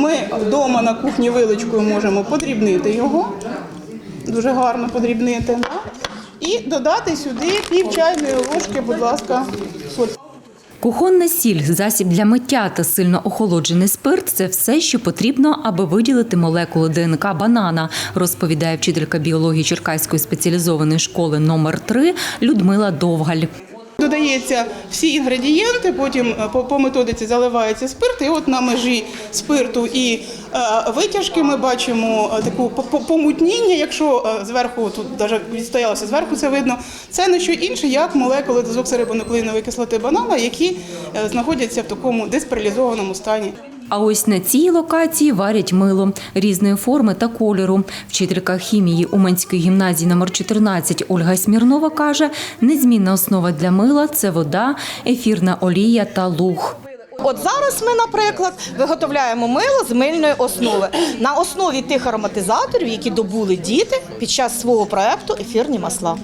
Ми вдома на кухні вилочкою можемо подрібнити його. Дуже гарно подрібнити. І додати сюди пів чайної ложки, будь ласка, соль. Кухонна сіль, засіб для миття та сильно охолоджений спирт це все, що потрібно, аби виділити молекулу ДНК банана, розповідає вчителька біології Черкаської спеціалізованої школи номер 3 Людмила Довгаль. Додається всі інгредієнти, потім е, по, методиці заливається спирт, і от на межі спирту і е, витяжки ми бачимо е, таку по- по- помутніння. Якщо зверху тут навіть відстоялося зверху, це видно. Це не що інше, як молекули дезоксирибонуклеїнової кислоти банана, які знаходяться в такому диспаралізованому стані. А ось на цій локації варять мило різної форми та кольору. Вчителька хімії Уманської гімназії номер 14 Ольга Смірнова каже, незмінна основа для мила це вода, ефірна олія та луг. От зараз ми, наприклад, виготовляємо мило з мильної основи на основі тих ароматизаторів, які добули діти під час свого проекту ефірні масла.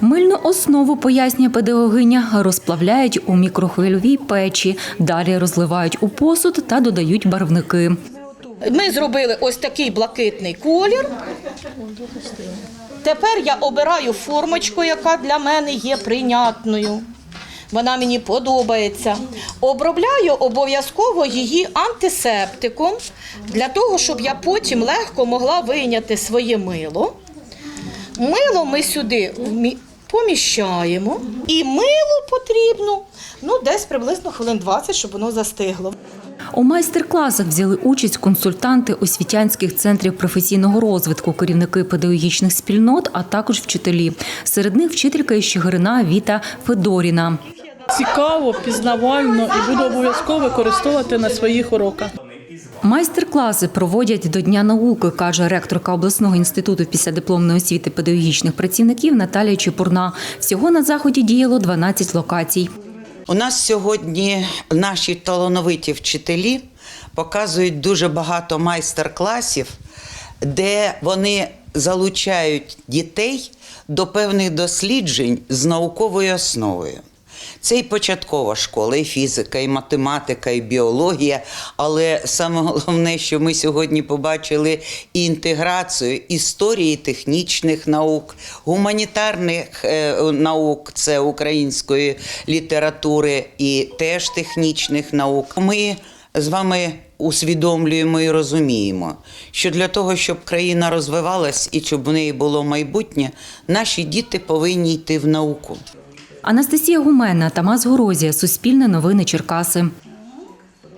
Мильну основу, пояснює педагогиня, розплавляють у мікрохвильовій печі, далі розливають у посуд та додають барвники. Ми зробили ось такий блакитний колір. Тепер я обираю формочку, яка для мене є прийнятною. Вона мені подобається. Обробляю обов'язково її антисептиком для того, щоб я потім легко могла вийняти своє мило. Мило ми сюди вмі- поміщаємо, і мило потрібно ну, десь приблизно хвилин 20, щоб воно застигло. У майстер-класах взяли участь консультанти освітянських центрів професійного розвитку, керівники педагогічних спільнот, а також вчителі. Серед них вчителька із Чигирина Віта Федоріна. цікаво, пізнавально і буду обов'язково використовувати на своїх уроках. Майстер-класи проводять до Дня науки, каже ректорка обласного інституту післядипломної освіти педагогічних працівників Наталія Чепурна. Всього на заході діяло 12 локацій. У нас сьогодні наші талановиті вчителі показують дуже багато майстер-класів, де вони залучають дітей до певних досліджень з науковою основою. Це і початкова школа, і фізика, і математика, і біологія. Але саме головне, що ми сьогодні побачили і інтеграцію історії технічних наук, гуманітарних е, наук, це української літератури і теж технічних наук. Ми з вами усвідомлюємо і розуміємо, що для того, щоб країна розвивалась і щоб в неї було майбутнє, наші діти повинні йти в науку. Анастасія Гумена, Тамас Горозія, Суспільне новини Черкаси.